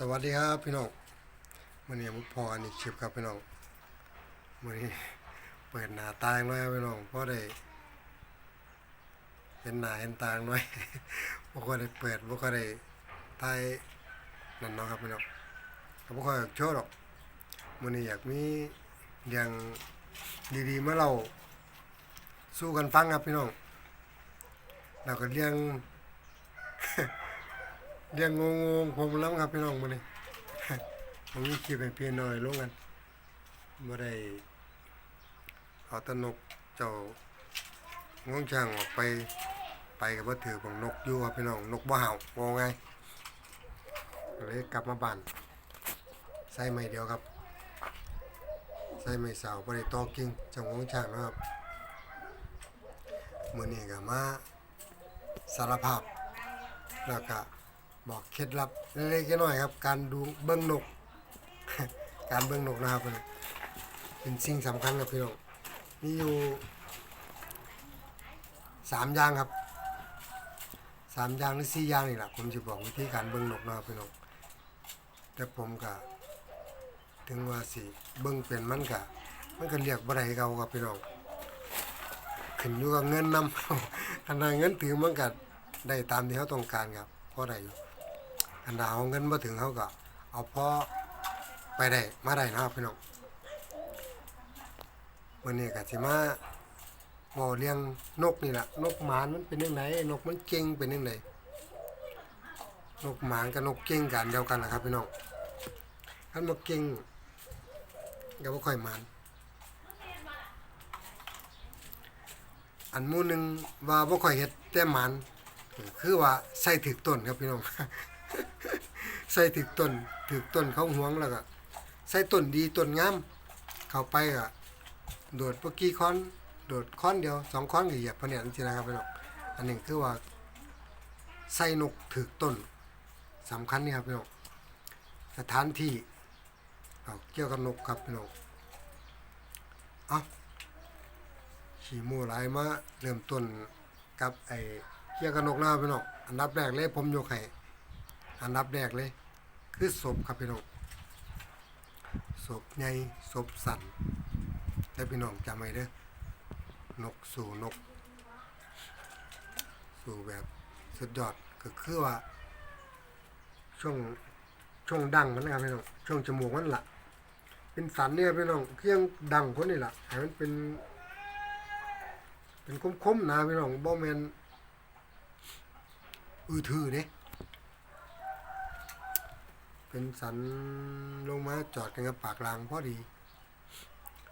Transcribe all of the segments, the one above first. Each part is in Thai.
สวัสดีครับพี่น้องมื่อนี้มุกพออันนี้คลิปครับพี่น้องมื่อนี้เปิดหน้าตางหน่อยครับพี่น้องเพราะได้เห็นหน้าเห็นตางหน่อยบ่ค่อยได้เปิดบ่ค่อยได้ถ่ายนั่นเนาะครับพี่น้องก็บ่ค่อยอยากโชว์หรอกมื่อนี้อยากมีเรื่องดีๆเมาเล่าสู้กันฟังครับพี่น้องแล้วก็เรื่อง เรื่องงงๆผมแล้วครับพี่น้องมื้อนี้ผมมีคลิปให้พี่น้อยลงกันบ่ได้เอาตนกเจ้างวงช้างออกไปไปกับบ่ถือของนกอยู่ครับพี่น้องนกบ่เห่าว่าไงเลยกลับมาบ้านใส่ไม้เดียวครับใส่ไม้เสาบ่ได้ตอกิ่งเจ้างวงช้างนะครับมื้อนี้ก็มาสารภาพแล้วก็ บอกเคล็ดลับเล็กๆน้อยครับ การดูเบิ้งนก การเบิ้งนกนะครับเป็นสิ่งสำคัญครับพี่น้องมีอยู่สามอย่างครับสามอย่างหรือสี่อย่างนี่แหละผมจะบอกวิธีการเบิ้งนกนะครับพี่น้องแต่ผมก็ถึงว่าสิเบิ้งเป็นมันก็มันก็เรียกบ่ได้เก่าครับพี่น้องขึ้นอยู่กับเงินนำขนาดเงินถึงมันก็ได้ตามที่เขาต้องการครับพอได้อยู่ อันดาเอาเงินมาถึงเขาก็ เอาพ่อไปได้มาได้นะครับพี่น้องวันนี้ก็สิมาบอกเลี้ยงนกนี่แหละนกหมานมันเป็นยังไงนกมันเก่งเป็นยังไงนกหมานกับนกเก่งกันเดียวกันนะครับพี่น้องคันบ่เก่งก็บ่ค่อยหมานอันมู่หนึงว่าบ่ค่อยเฮ็ดแต่หมานคือว่าใส่ถึกต้นครับพี่น้อง ใส่ถึกต้นถึกต้นเขาห่วงแล้วก็ใส่ต้นดีต้นงามเข้าไปก็โดดเมื่อกี้ค้อน โดดค้อนเดียวสองค้อนก็เหยียบพะเนี่ยจริงๆนะครับพี่น้องอันหนึ่งคือว่าใส่นกถึกต้นสำคัญนี่ครับพี่น้องสถานที่เอาเกี่ยวกับนกครับพี่น้องเอาขี่มูหลายมาเริ่มต้นกับไอ้เกี่ยวกับนกนะครับพี่น้องอันดับแรกเลยผมยกให้ อันดับแรกเลย คือศพครับพี่น้องศพใหญ่ศพสั่นแล้วพี่น้องจำไว้เด้อนกสู่นก สู่แบบสุดยอดก็คือว่า ช่วงช่วงดังมันนะครับพี่น้องช่วงจมูกมันละเป็นสันเนี่ยพี่น้องเครื่องดังคนนี่ละให้มันเป็น เป็นคมๆนะพี่น้องบ่แมนอือถือเด้ เป็นสันลงมาจอดกันกับปากรางพอดี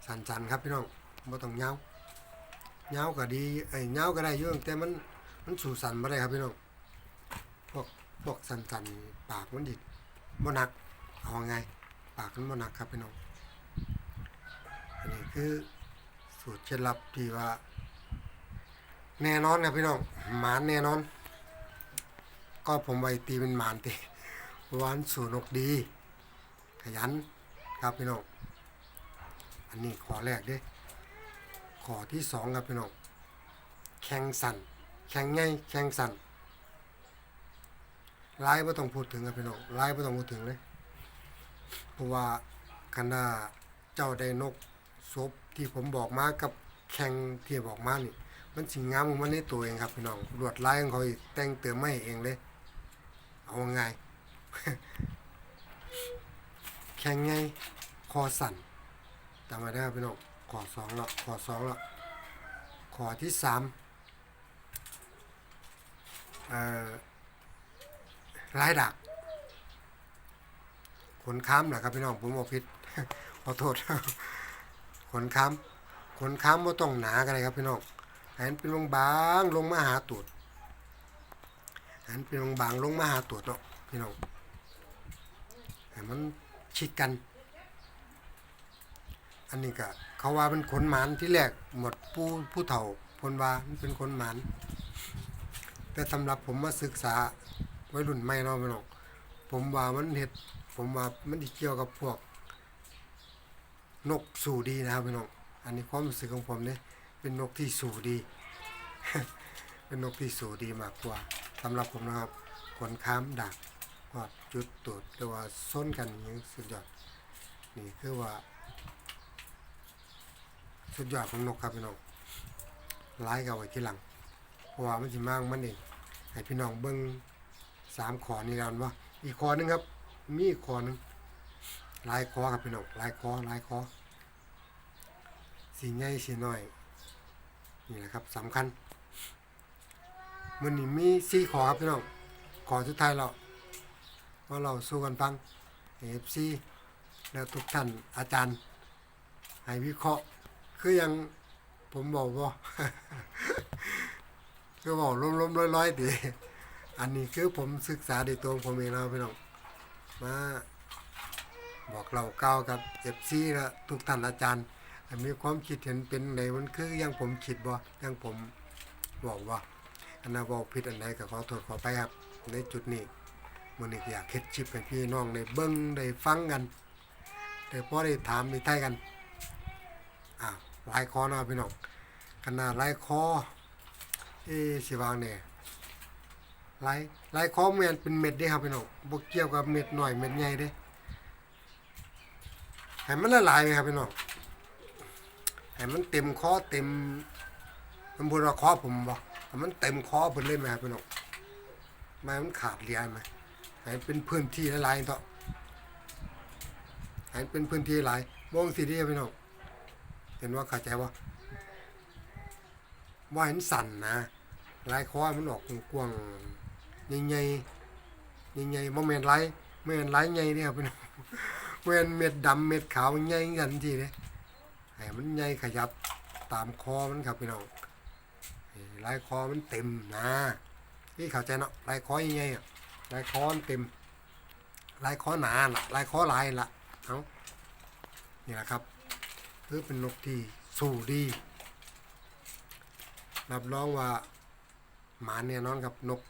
สันสันครับพี่น้องบ่ต้องเงาเงาก็ดีไอ้เงาก็ได้อยู่แต่มันมันสู่สันบ่ได้ครับพี่น้องพวกพวกสันสันปากมันดิบ่หนักเอาไง ปากมันบ่หนักครับพี่น้องอันนี้คือสูตรเคล็ดลับที่ว่า แน่นอนครับพี่น้องหมานแน่นอน ก็ผมไว้ตีเป็นหมานตี วันสู่นกดี ขยันครับพี่น้องอันนี้ขอแรกเด้ขอที่สองครับพี่น้องแข่งสันแข่งไงแข่งสันไล่ไม่ต้องพูดถึงครับพี่น้องไล่ไม่ต้องพูดถึงเลยเพราะว่าคันดาเจ้าได้นกศพที่ผมบอกมากับแข่งที่บอกมานี่มันสิงงามของมันในตัวเองครับพี่น้องลวดลายของเขาอีกแต่งเติมไม่เองเลย เอาไง แข่งไงคอสั่นจำไว้ได้ครับพี่น้องขอสองล้วขอสองล้วขอที่สามเอ่อลายดักขนค้ำนะครับพี่น้องผมบอกผิดขอโทษขนค้ำขนค้ำไม่ต้องหนากันเลยครับพี่น้องให้มันเป็นบางๆลงมาหาตูดให้มันเป็นบางๆลงมาหาตูดเนาะพี่น้อง ให้มันชิดกัน อันนี้ก็เขาว่าเป็นขนหมานที่แรกหมดผู้ผู้เฒ่าพนว่ามันเป็นขนหมาน แต่สำหรับผมมาศึกษาวัยรุ่นใหม่เนาะพี่น้องผมว่ามันเห็ดผมว่ามันเกี่ยวกับพวก นกสู่ดีนะครับพี่น้องอันนี้ความรู้สึกของผมเนี่ยเป็นนกที่สู่ดี เป็นนกที่สู่ดีมากกว่าสำหรับผมนะครับขนค้ามดัก ฮอดจุดตรวจหรือว่าซ้นกันย่างนี้สุดยอดนี่คือว่า สุดยอดของนกครับพี่น้องร้ายกับไว้ที่หลังเพราะว่ามันสิมากมันเองให้พี่น้องเบิ้งสามขอนี่แล้วว่า อีกขอนึงครับ มีอีกขอนึงลายขอครับพี่น้องลายขอลายขอสีใหญ่สีน้อยนี่แหละครับสำคัญมันนี้มีสี่ขอครับพี่น้องขอสุดท้ายแล้ว ว่าเราสู้กันฟังเอฟซีแล้วทุกท่านอาจารย์ ให้วิเคราะห์ คือยังผมบอกว่าคือบอกล้มๆร้อยๆดีอันนี้คือผมศึกษาในตัวผมเองนะครับพี่น้องมาบอกเราเก้ากับเอฟซีและทุกท่านอาจารย์ มีความคิดเห็นเป็นในมันคือยังผมคิดบ่ยังผมบอกว่าอันนั้นบอกผิดอันใดก็ขอโทษขอไปครับ ในจุดนี้ มันนี้ก็อยากเฮ็ดชิปให้พี่น้องได้เบิ่งได้ฟังกันได้พอได้ถามได้ไทยกันอ่าหลายคอเนาะพี่น้องขนาดหลายคอเอ๊สิวางเนี่ยหลายหลายคอแม่นเป็นเม็ดเด้ครับพี่น้องบ่เกี่ยวกับเม็ดน้อยเม็ดใหญ่เด้ให้มันละลายไหมครับพี่น้องให้มันเต็มคอเต็มมันบ่ว่าคอผมบ่ให้มันเต็มคอเพิ่นเลยไหมครับพี่น้องไม่มันขาดเลียไหม ให้เป็นพื้นที่หลายๆเถอะให้เป็นพื้นที่หลายมองสิเดียพี่น้องเห็นว่าเข้าใจว่าว่าเห็นสั่นนะลายคอมันออกกว้างใหญ่ๆใหญ่ๆบ่แม่นลายแม่นลายใหญ่เนี่ยพี่น้องแม่นเม็ดดำเม็ดขาวใหญ่กันทีเด้ให้มันใหญ่ขยับตามคอมันครับพี่น้องลายคอมันเต็มนะพี่เข้าใจเนาะลายคอใหญ่ๆอะ ลายคอนเต็ม ลายคอหนาล่ะลายคอลายล่ะเอานี่แหละครับคือเป็นนกที่สู้ดีรับรองว่าหมาเนี่ยนอนกับนก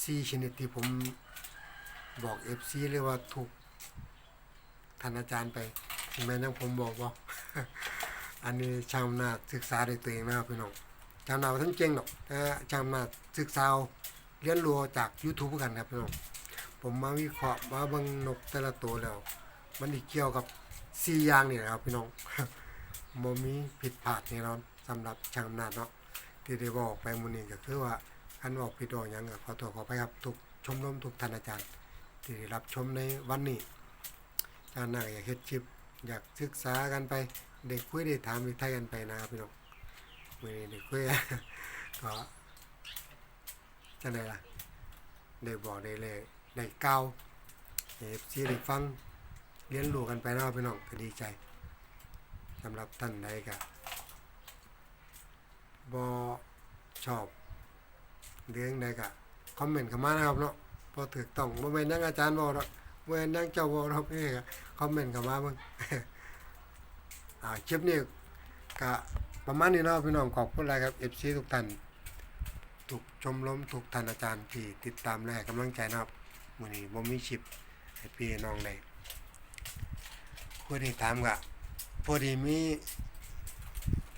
ซีชนิดที่ผมบอกเอฟซีเลยว่าถูกท่านอาจารย์ไปแม้ยังผมบอกว่าอันนี้ชาวนาศึกษาด้วยตัวเองนะครับพี่น้องชาวนาท่านเก่งหรอกชาวนาศึกษา เรียนรู้จาก YouTube กันครับพี่น้องผมมาวิเคราะห์มาบิ่งนกแต่ละตัวแล้ว มันอีกเกี่ยวกับสี่อย่างนี่แหละครับพี่น้องบ่มีผิดพลาดแน่นอนสำหรับช่างอำนาจเนาะที่ได้บอกไปมื้อนี้ก็คือว่าคันบอกผิดออกยังก็ขอโทษขอไปครับทุกชมรมทุกท่านอาจารย์ ที่ได้รับชมในวันนี้ช่างอำนาจก็อยากเฮ็ดคลิป อยากศึกษากันไปเด็กคุยได้ถามได้ไทยกันไปนะครับพี่น้องมื้อนี้ได้คุยก็ จังไดล่ะได้บอกได้เลยได้กล่าวให้ FC ได้ฟังเรียนรู้กันไปเนาะพี่น้องก็ดีใจสำหรับท่านใดก็บอชอบเรื่องใดก็คอมเมนต์เข้ามานะครับเนาะพอถูกต้องบ่แม่นหยังอาจารย์บอกหรอกบ่แม่นหยังเจ้าบอกหรอกนี่ก็คอมเมนต์เข้ามาเบิ่งอ่าคลิปนี้ก็ประมาณนี้เนาะพี่น้องขอบคุณหลายครับ FC ทุกท่าน ทุกชมรมทุกท่านอาจารย์ที่ติดตามและให้กำลังใจนะครับมื้อนี้บ่มีคลิปให้พี่น้องได้ผู้ที่ถามก็พอดีมี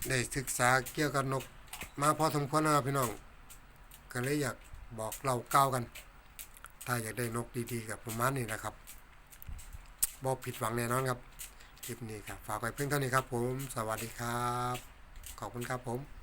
ได้ศึกษาเกี่ยวกับนก มาพอสมควรนะครับพี่น้อง ก็เลยอยากบอกเราเก้ากัน ถ้าอยากได้นกดีๆกับประมาณนี้นะครับบอกผิดหวังแน่นอนครับคลิปนี้ครับฝากไว้เพียงเท่านี้ครับผม สวัสดีครับ ขอบคุณครับผม